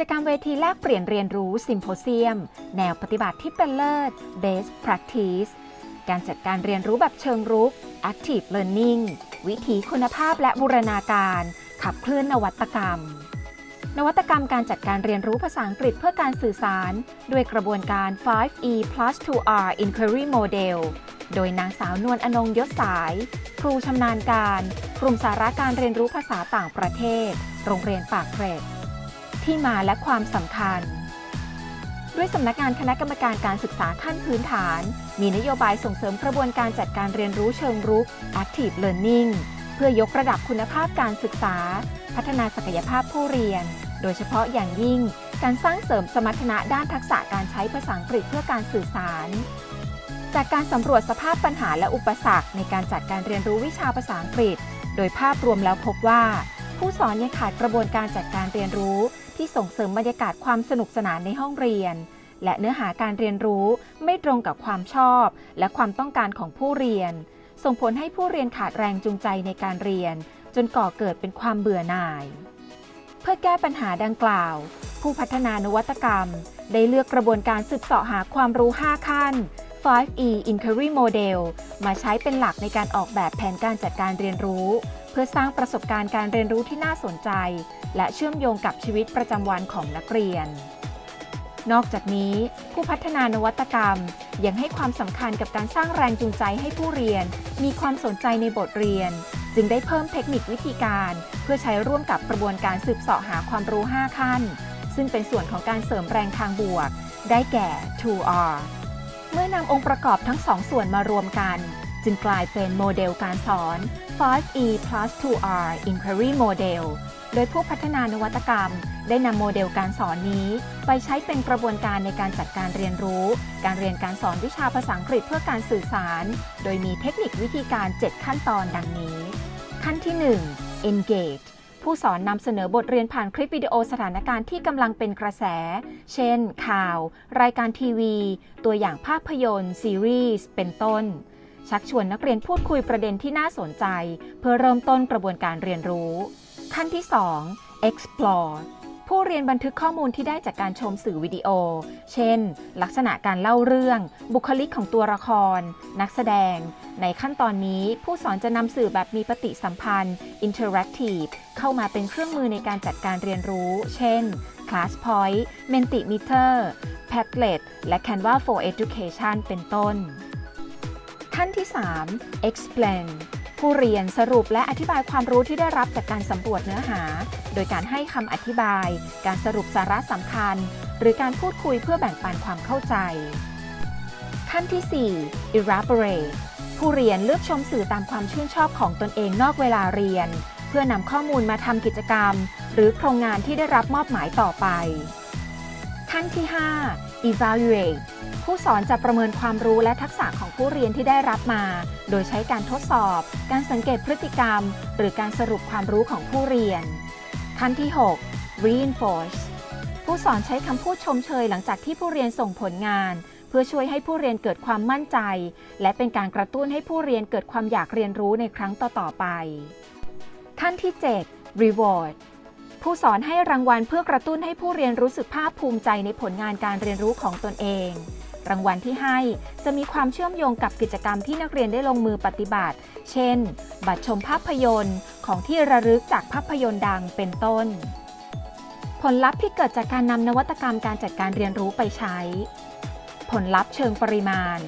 จกรรมเวทีแลกเปลี่ยนเรียนรู้ซิมโพเซียม แนวปฏิบัติที่เป็นเลิศ Best Practice การจัดการเรียนรู้แบบเชิงรุก Active Learning วิถีคุณภาพและบูรณาการ ขับเคลื่อนนวัตกรรม นวัตกรรมการจัดการเรียนรู้ภาษาอังกฤษเพื่อการสื่อสาร ด้วยกระบวนการ 5E plus 2R Inquiry Model โดยนางสาวนวลอนงยศสาย ครูชำนาญการ กลุ่มสาระการเรียนรู้ภาษาต่างประเทศ โรงเรียนปากเกร็ด ที่มาและความสำคัญ ด้วยสำนักงานคณะกรรมการการศึกษาขั้นพื้นฐาน มีนโยบายส่งเสริมกระบวนการจัดการเรียนรู้เชิงรุก Active Learning เพื่อยกระดับคุณภาพการศึกษา พัฒนาศักยภาพผู้เรียน โดยเฉพาะอย่างยิ่ง การสร้างเสริมสมรรถนะด้านทักษะการใช้ภาษาอังกฤษเพื่อการสื่อสาร จากการสำรวจสภาพปัญหาและอุปสรรคในการจัดการเรียนรู้วิชาภาษาอังกฤษ โดยภาพรวมแล้วพบว่าผู้สอนยังขาดกระบวนการจัดการเรียนรู้ ที่ส่งเสริมบรรยากาศความสนุกสนานในห้องเรียน และเนื้อหาการเรียนรู้ไม่ตรงกับความชอบ และความต้องการของผู้เรียน ส่งผลให้ผู้เรียนขาดแรงจูงใจในการเรียน จนก่อเกิดเป็นความเบื่อหน่าย เพื่อแก้ปัญหาดังกล่าว ผู้พัฒนานวัตกรรม ได้เลือกกระบวนการสืบเสาะหาความรู้ 5 ขั้น 5E Inquiry Model มาใช้เป็นหลักในการออกแบบแผนการจัดการเรียนรู้ พื่อสร้างประสบการณ์การเรียนรู้ที่น่าสนใจ และเชื่อมโยงกับชีวิตประจำวันของนักเรียน นอกจากนี้ ผู้พัฒนานวัตกรรม ยังให้ความสำคัญกับการสร้างแรงจูงใจให้ผู้เรียน มีความสนใจในบทเรียน จึงได้เพิ่มเทคนิควิธีการ เพื่อใช้ร่วมกับกระบวนการสืบเสาะหาความรู้ 5 ขั้น ซึ่งเป็นส่วนของการเสริมแรงทางบวก ได้แก่ 2R เมื่อนำองค์ประกอบทั้งสองส่วนมารวมกัน จึงกลายเป็นโมเดลการสอน 5E plus 2R Inquiry Model โดยผู้พัฒนานวัตกรรม ได้นำโมเดลการสอนนี้ ไปใช้เป็นกระบวนการในการจัดการเรียนรู้ การเรียนการสอนวิชาภาษาอังกฤษเพื่อการสื่อสาร โดยมีเทคนิควิธีการ 7 ขั้นตอนดังนี้ ขั้นที่ 1 engage ผู้สอนนำเสนอบทเรียนผ่านคลิปวิดีโอสถานการณ์ที่กำลังเป็นกระแส เช่น ข่าว รายการทีวี ตัวอย่างภาพยนตร์ ซีรีส์ เป็นต้น ชักชวนนักเรียนพูดคุยประเด็นที่น่าสนใจ เพื่อเริ่มต้นกระบวนการเรียนรู้ ขั้นที่ 2 explore ผู้เรียนบันทึกข้อมูลที่ได้จากการชมสื่อวิดีโอ เช่น ลักษณะการเล่าเรื่อง บุคลิกของตัวละคร นักแสดง ในขั้นตอนนี้ผู้สอนจะนำสื่อแบบมีปฏิสัมพันธ์ interactive เข้ามาเป็นเครื่องมือในการจัดการเรียนรู้ เช่น ClassPoint Mentimeter Padlet และ Canva for Education เป็นต้น ขั้นที่ 3 explain ผู้เรียนสรุปและอธิบายความรู้ที่ได้รับจากการสำรวจเนื้อหา โดยการให้คำอธิบาย การสรุปสาระสำคัญ หรือการพูดคุยเพื่อแบ่งปันความเข้าใจ ขั้นที่ 4 elaborate ผู้เรียนเลือกชมสื่อตามความชื่นชอบของตนเองนอกเวลาเรียน เพื่อนำข้อมูลมาทำกิจกรรม หรือโครงงานที่ได้รับมอบหมายต่อไป ขั้นที่ 5 evaluate ผู้สอนจะประเมินความรู้และทักษะของผู้เรียนที่ได้รับมา โดยใช้การทดสอบ การสังเกตพฤติกรรม หรือการสรุปความรู้ของผู้เรียน ขั้นที่ 6 reinforce ผู้สอนใช้คำพูดชมเชยหลังจากที่ผู้เรียนส่งผลงาน เพื่อช่วยให้ผู้เรียนเกิดความมั่นใจ และเป็นการกระตุ้นให้ผู้เรียนเกิดความอยากเรียนรู้ในครั้งต่อๆไป ขั้นที่ 7 reward ผู้สอนให้รางวัลเพื่อกระตุ้นให้ผู้เรียนรู้สึกภาคภูมิใจในผลงานการเรียนรู้ของตนเอง รางวัลที่ให้จะมีความเชื่อมโยงกับกิจกรรมที่นักเรียนได้ลงมือปฏิบัติ เช่น บัตรชมภาพยนตร์ของที่ระลึกจากภาพยนตร์ดังเป็นต้น ผลลัพธ์ที่เกิดจากการนำนวัตกรรมการจัดการเรียนรู้ไปใช้ ผลลัพธ์เชิงปริมาณ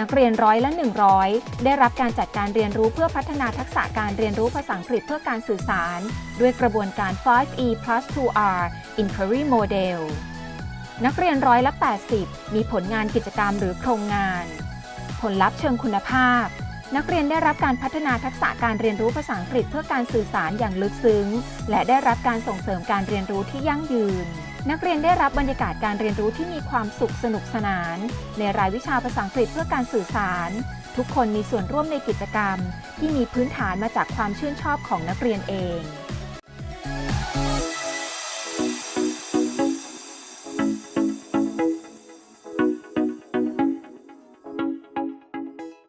นักเรียนร้อยละ 100 ได้รับการจัดการเรียนรู้เพื่อพัฒนาทักษะการเรียนรู้ภาษาอังกฤษเพื่อการสื่อสาร ด้วยกระบวนการ 5E plus 2R Inquiry Model นักเรียนร้อยละ 80 มีผลงานกิจกรรมหรือโครงงาน ผลลัพธ์เชิงคุณภาพ นักเรียนได้รับการพัฒนาทักษะการเรียนรู้ภาษาอังกฤษเพื่อการสื่อสารอย่างลึกซึ้ง และได้รับการส่งเสริมการเรียนรู้ที่ยั่งยืน นักเรียนได้รับบรรยากาศการเรียนรู้ที่มีความสุขสนุกสนาน ในรายวิชาภาษาอังกฤษเพื่อการสื่อสาร ทุกคนมีส่วนร่วมในกิจกรรม ที่มีพื้นฐานมาจากความชื่นชอบของนักเรียนเอง